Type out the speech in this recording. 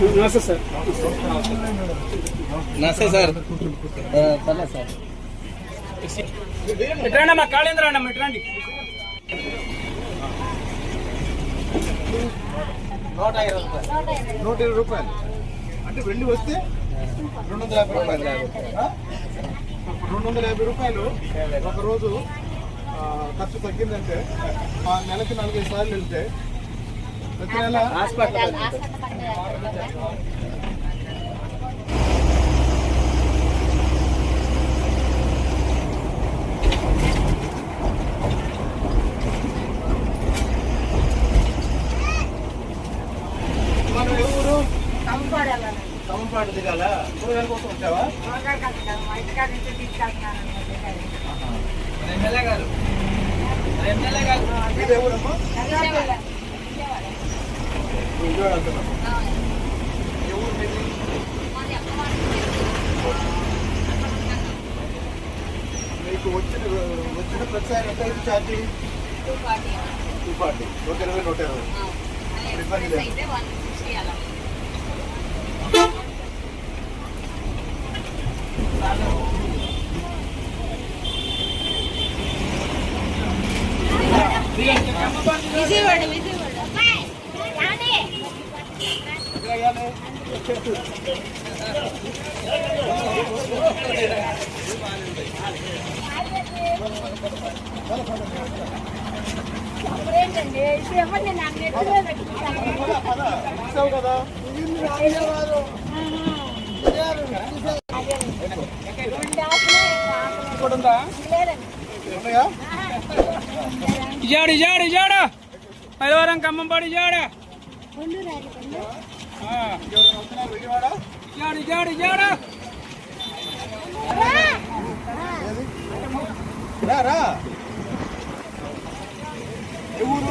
నమస్తే సార్. నమస్తే సార్. పర్లేదు సార్. ఇట్రండి మా కాళేంద్ర అన్న ఇట్రండి నూట ఇరవై రూపాయలు. నూట ఇరవై రూపాయలు. అంటే వెండి వస్తే రెండు వందల యాభై రూపాయలు? రెండు వందల యాభై రూపాయలు ఒక రోజు ఆ, ఖర్చు తగ్గిందంటే నెలకి నాలుగైదు సార్లు వెళ్తే ప్రతి దిగాల? కూరగాయల కోసం వచ్చావా? ఎమ్మెల్యే గారు? ఎమ్మెల్యే గారు? విజయవాడ వెళ్తున్నాం ఏ ఊరు మీది మీకు వచ్చిన వచ్చిన ప్రతిసారి ఎంత అయితే ఛార్జీ? Two forty. నూట ఇరవై నూట ఇరవై. ఇబ్బంది లేదు. విజయవాడ విజయవాడ ఏంటండి ఎవరిని నాకు నెట్లో పెట్టుకుంటాను పద, ఇచ్చావు కదా ఇక్కడ ఉందా లేదండి ఉన్నాయా ఇజాడు ఇజాడు ఇజాడు ఐదవరం ఖమ్మంపాడు ఇజాడు రా రా! ఏ ఊరు